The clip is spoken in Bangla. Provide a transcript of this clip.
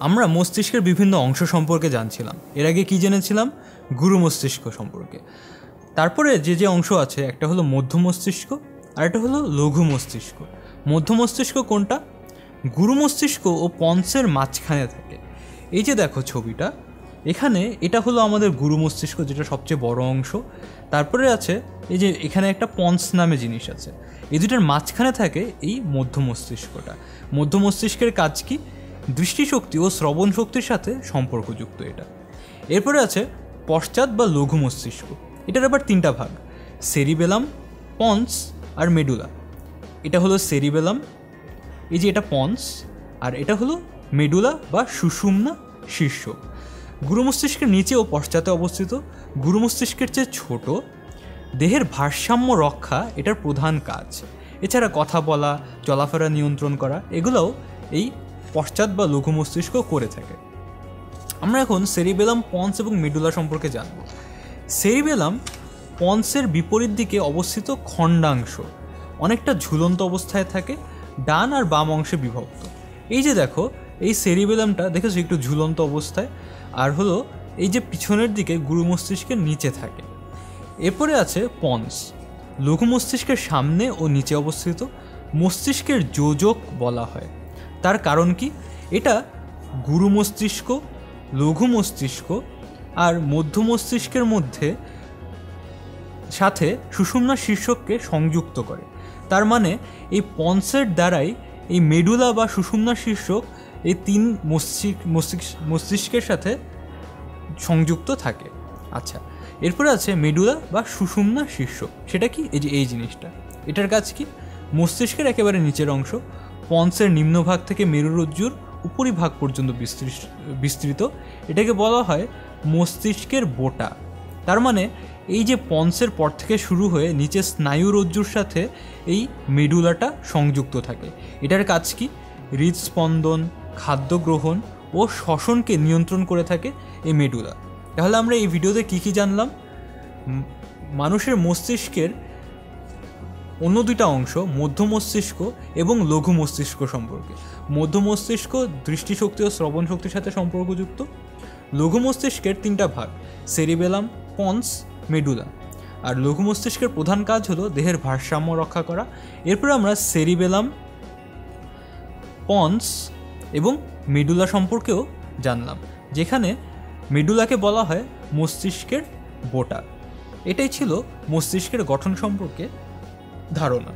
আমরা মস্তিষ্কের বিভিন্ন অংশ সম্পর্কে জানছিলাম। এর আগে কি জেনেছিলাম? গুরু মস্তিষ্ক সম্পর্কে। তারপরে যে যে অংশ আছে, একটা হলো মধ্য মস্তিষ্ক, আর একটা হলো লঘু মস্তিষ্ক। মধ্য মস্তিষ্ক কোনটা? গুরু মস্তিষ্ক ও পন্সের মাঝখানে থাকে। এই যে দেখো ছবিটা, এখানে এটা হলো আমাদের গুরু মস্তিষ্ক, যেটা সবচেয়ে বড় অংশ। তারপরে আছে, এই যে এখানে একটা পন্স নামে জিনিস আছে। এই দুটার মাঝখানে থাকে এই মধ্য মস্তিষ্কটা। মধ্য মস্তিষ্কের কাজ কি? দৃষ্টিশক্তি ও শ্রবণ শক্তির সাথে সম্পর্কযুক্ত এটা। এরপরে আছে পশ্চাৎ বা লঘু মস্তিষ্ক। এটার আবার তিনটা ভাগ, সেরিবেলাম, পন্স আর মেডুলা। এটা হলো সেরিবেলাম, এই যে এটা পন্স, আর এটা হলো মেডুলা বা সুষুম্না শীর্ষ। গুরু মস্তিষ্কের নিচে ও পশ্চাতে অবস্থিত, গুরু মস্তিষ্কের চেয়ে ছোট, দেহের ভারসাম্য রক্ষা এটার প্রধান কাজ। এছাড়া কথা বলা, চলাফেরা নিয়ন্ত্রণ করা, এগুলোও এই পশ্চাৎ বা লঘু মস্তিষ্ক করে থাকে। আমরা এখন সেরিবেলাম পন্স এবং মেডুলা সম্পর্কে জানব। সেরিবেলাম পন্সের বিপরীত দিকে অবস্থিত খণ্ডাংশ, অনেকটা ঝুলন্ত অবস্থায় থাকে, ডান আর বাম অংশে বিভক্ত। এই যে দেখো, এই সেরিবেলামটা দেখেছ একটু ঝুলন্ত অবস্থায়? আর হলো, এই যে পিছনের দিকে গুরু মস্তিষ্কের নিচে থাকে। এরপরে আছে পন্স লঘু মস্তিষ্কের সামনে ও নিচে অবস্থিত। মস্তিষ্কের যোজক বলা হয়। তার কারণ কি? এটা গুরু মস্তিষ্ক, লঘু মস্তিষ্ক আর মধ্য মস্তিষ্কের মধ্যে সাথে সুষুম্না শীর্ষককে সংযুক্ত করে। তার মানে এই পন্সের দ্বারাই এই মেডুলা বা সুষুম্না শীর্ষক এই তিন মস্তিষ্ক মস্তিষ্ক, মস্তিষ্কের সাথে সংযুক্ত থাকে। আচ্ছা এরপরে আছে মেডুলা বা সুষুম্না শীর্ষক। সেটা কি? এই যে এই জিনিসটা। এটার কাজ কি? মস্তিষ্কের একেবারে নিচের অংশ পন্সের নিম্নভাগ থেকে মেরুরজ্জুর উপরিভাগ পর্যন্ত বিস্তৃ- বিস্তৃত। এটাকে বলা হয় মস্তিষ্কের বোটা। তার মানে এই যে পন্সের পর থেকে শুরু হয়ে নিচে স্নায়ুরজ্জুর সাথে এই মেডুলাটা সংযুক্ত থাকে। এটার কাজ কি? হৃদস্পন্দন, খাদ্য গ্রহণ ও শ্বসনকে নিয়ন্ত্রণ করে থাকে এই মেডুলা। তাহলে আমরা এই ভিডিওতে কী কী জানলাম? মানুষের মস্তিষ্কের অন্য দুইটা অংশ মধ্য মস্তিষ্ক এবং লঘু মস্তিষ্ক সম্পর্কে। মধ্য মস্তিষ্ক দৃষ্টিশক্তি ও শ্রবণ শক্তির সাথে সম্পর্কযুক্ত। লঘু মস্তিষ্কের তিনটা ভাগ, সেরিবেলাম, পন্স, মেডুলা। আর লঘু মস্তিষ্কের প্রধান কাজ হলো দেহের ভারসাম্য রক্ষা করা। এরপর আমরা সেরিবেলাম, পন্স এবং মেডুলা সম্পর্কেও জানলাম, যেখানে মেডুলাকে বলা হয় মস্তিষ্কের বোটা এটাই ছিল মস্তিষ্কের গঠন সম্পর্কে ধারণা।